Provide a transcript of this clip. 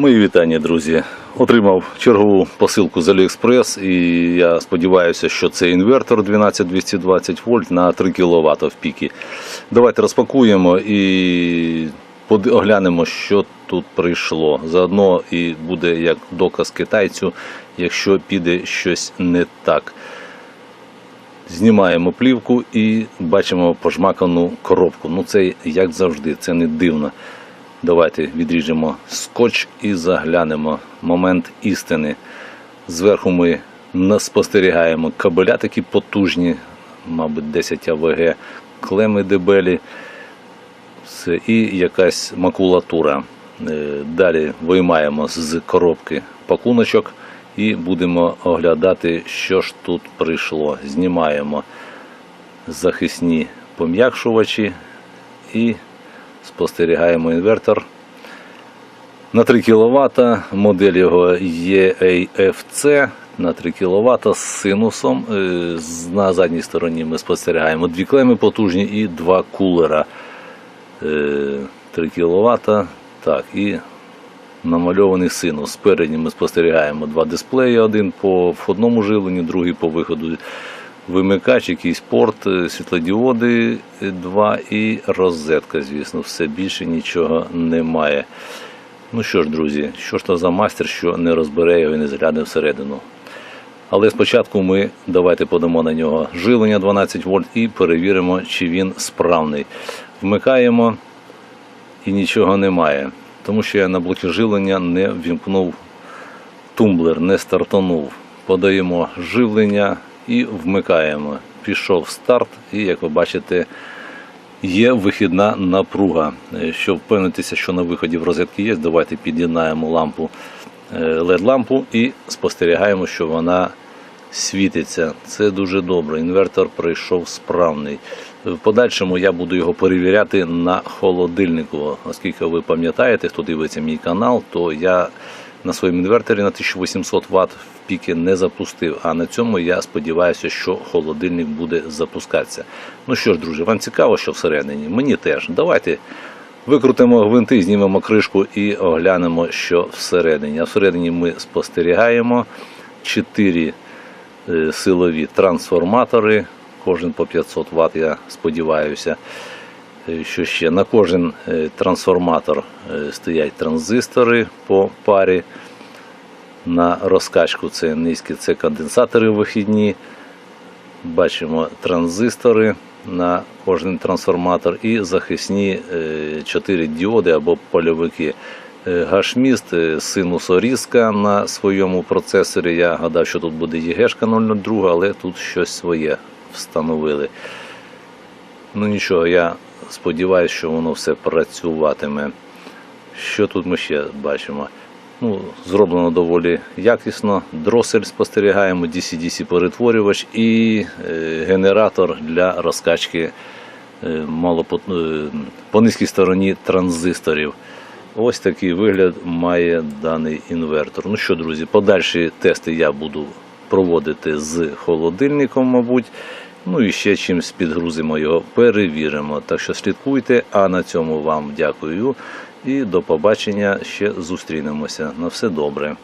Мої вітання, друзі. Отримав чергову посилку з AliExpress і я сподіваюся, що це інвертор 12220 вольт на 3 кВт в піки. Давайте розпакуємо і оглянемо, що тут прийшло. Заодно і буде як доказ китайцю, якщо піде щось не так. Знімаємо плівку і бачимо пожмакану коробку. Ну це як завжди, це не дивно. Давайте відріжемо скотч і заглянемо момент істини. Зверху ми спостерігаємо кабеля такі потужні, мабуть, 10 АВГ, клеми дебелі все, і якась макулатура. Е, Далі виймаємо з коробки пакуночок і будемо оглядати, що ж тут прийшло. Знімаємо захисні пом'якшувачі і спостерігаємо інвертор. На 3 кВт модель його EAFC на 3 кВт з синусом. Е, На задній стороні ми спостерігаємо дві клеми потужні і два кулера. Е, 3 кВт. Так, і намальований синус. Спереді ми спостерігаємо два дисплеї, один по входному живленню, другий по виходу. Вимикач, якийсь порт, е, світлодіоди е, два і розетка, звісно, все більше нічого немає. Ну що ж, друзі, що ж то за майстер, що не розбере його і не загляне всередину. Але спочатку ми давайте подамо на нього живлення 12 вольт і перевіримо, чи він справний. Вмикаємо і нічого немає. Тому що я на блокі живлення не вімкнув тумблер, не стартанув. Подаємо живлення і вмикаємо. Пішов старт, і як ви бачите, є вихідна напруга. Е, Щоб впевнитися, що на виході в розетки є, давайте під'єднаємо лампу LED-лампу і спостерігаємо, що вона світиться. Це дуже добре. Інвертор прийшов справний. В подальшому я буду його перевіряти на холодильнику. Оскільки ви пам'ятаєте, хто дивиться мій канал, то я на своєму інверторі на 1800 Вт в піки не запустив. А на цьому я сподіваюся, що холодильник буде запускатися. Ну що ж, друзі, вам цікаво, що всередині? Мені теж. Давайте Викрутимо гвинти, знімемо кришку і оглянемо, що всередині. А всередині ми спостерігаємо 4 е, силові трансформатори, кожен по 500 Вт, я сподіваюся. Е, Що ще? На кожен е, трансформатор е, стоять транзистори по парі. На розкачку це низькі, це конденсатори вихідні. Бачимо транзистори на кожен трансформатор і захисні 4 діоди або польовики. Е, Гашміст, е, синусорізка на своєму процесорі. Я гадав, що тут буде ЄГЕшка 002, але тут щось своє встановили. Ну нічого, я сподіваюся, що воно все працюватиме. Що тут ми ще бачимо? Ну, зроблено доволі якісно. Дросель спостерігаємо, DC-DC перетворювач і е, генератор для розкачки е, мало по, е, по низькій стороні транзисторів. Ось такий вигляд має даний інвертор. Ну що, друзі, подальші тести я буду проводити з холодильником, мабуть. Ну і ще чимось підгрузимо його, перевіримо. Так що слідкуйте, а на цьому вам дякую і до побачення. Ще зустрінемося. На все добре.